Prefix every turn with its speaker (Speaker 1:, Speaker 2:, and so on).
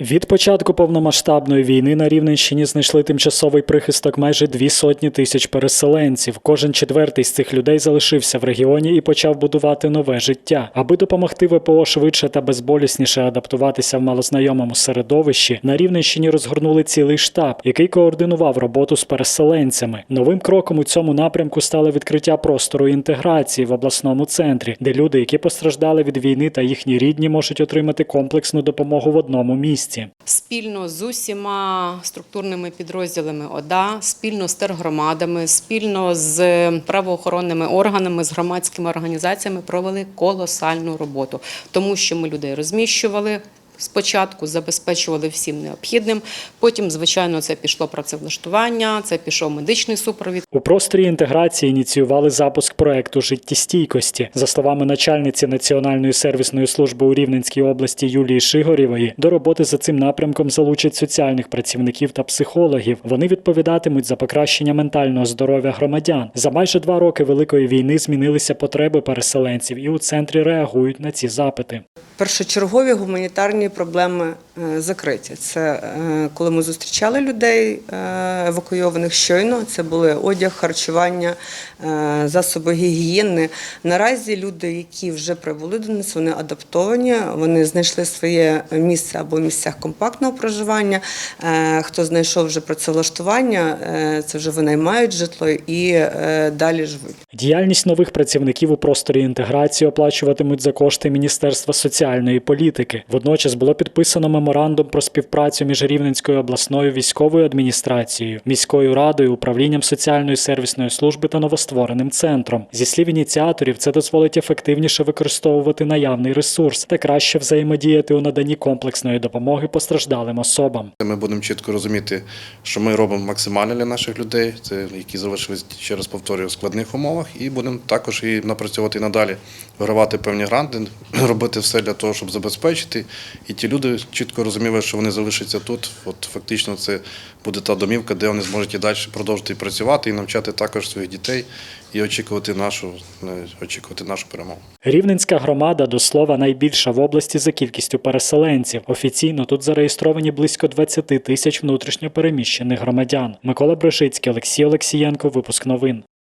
Speaker 1: Від початку повномасштабної війни на Рівненщині знайшли тимчасовий прихисток майже дві сотні тисяч переселенців. Кожен четвертий з цих людей залишився в регіоні і почав будувати нове життя. Аби допомогти ВПО швидше та безболісніше адаптуватися в малознайомому середовищі, на Рівненщині розгорнули цілий штаб, який координував роботу з переселенцями. Новим кроком у цьому напрямку стало відкриття простору інтеграції в обласному центрі, де люди, які постраждали від війни та їхні рідні, можуть отримати комплексну допомогу в одному місці.
Speaker 2: Спільно з усіма структурними підрозділами ОДА, спільно з тергромадами, спільно з правоохоронними органами, з громадськими організаціями провели колосальну роботу, тому що ми людей розміщували. Спочатку забезпечували всім необхідним. Потім, звичайно, це пішло працевлаштування, це пішов медичний супровід.
Speaker 1: У просторі інтеграції ініціювали запуск проекту життєстійкості. За словами начальниці Національної сервісної служби у Рівненській області Юлії Шигорєвої, до роботи за цим напрямком залучать соціальних працівників та психологів. Вони відповідатимуть за покращення ментального здоров'я громадян. За майже два роки великої війни змінилися потреби переселенців, і у центрі реагують на ці запити.
Speaker 3: Першочергові гуманітарні проблеми закриті. Це е, коли ми зустрічали людей е, евакуйованих щойно. Це були одяг, харчування, е, засоби гігієни. Наразі люди, які вже прибули до нас, вони адаптовані, вони знайшли своє місце або в місцях компактного проживання. Е, Хто знайшов вже працевлаштування, е, це вже винаймають житло і е, далі живуть.
Speaker 1: Діяльність нових працівників у просторі інтеграції оплачуватимуть за кошти Міністерства соціальної політики. Водночас було підписано меморандум про співпрацю між Рівненською обласною військовою адміністрацією, міською радою, управлінням соціальної сервісної служби та новоствореним центром. Зі слів ініціаторів, це дозволить ефективніше використовувати наявний ресурс та краще взаємодіяти у наданні комплексної допомоги постраждалим особам.
Speaker 4: Ми будемо чітко розуміти, що ми робимо максимально для наших людей, це які залишились ще раз повторюю в складних умовах, і будемо також і напрацьовувати і надалі, вигравати певні гранти, робити все для того, щоб забезпечити. І ті люди чітко розуміли, що вони залишаться тут. От фактично, це буде та домівка, де вони зможуть і далі продовжити працювати і навчати також своїх дітей і очікувати нашу, е, очікувати нашу перемогу.
Speaker 1: Рівненська громада до слова найбільша в області за кількістю переселенців. Офіційно тут зареєстровані близько 20 тисяч внутрішньо переміщених громадян. Микола Брешицький, Олексій Олексієнко. Випуск новин.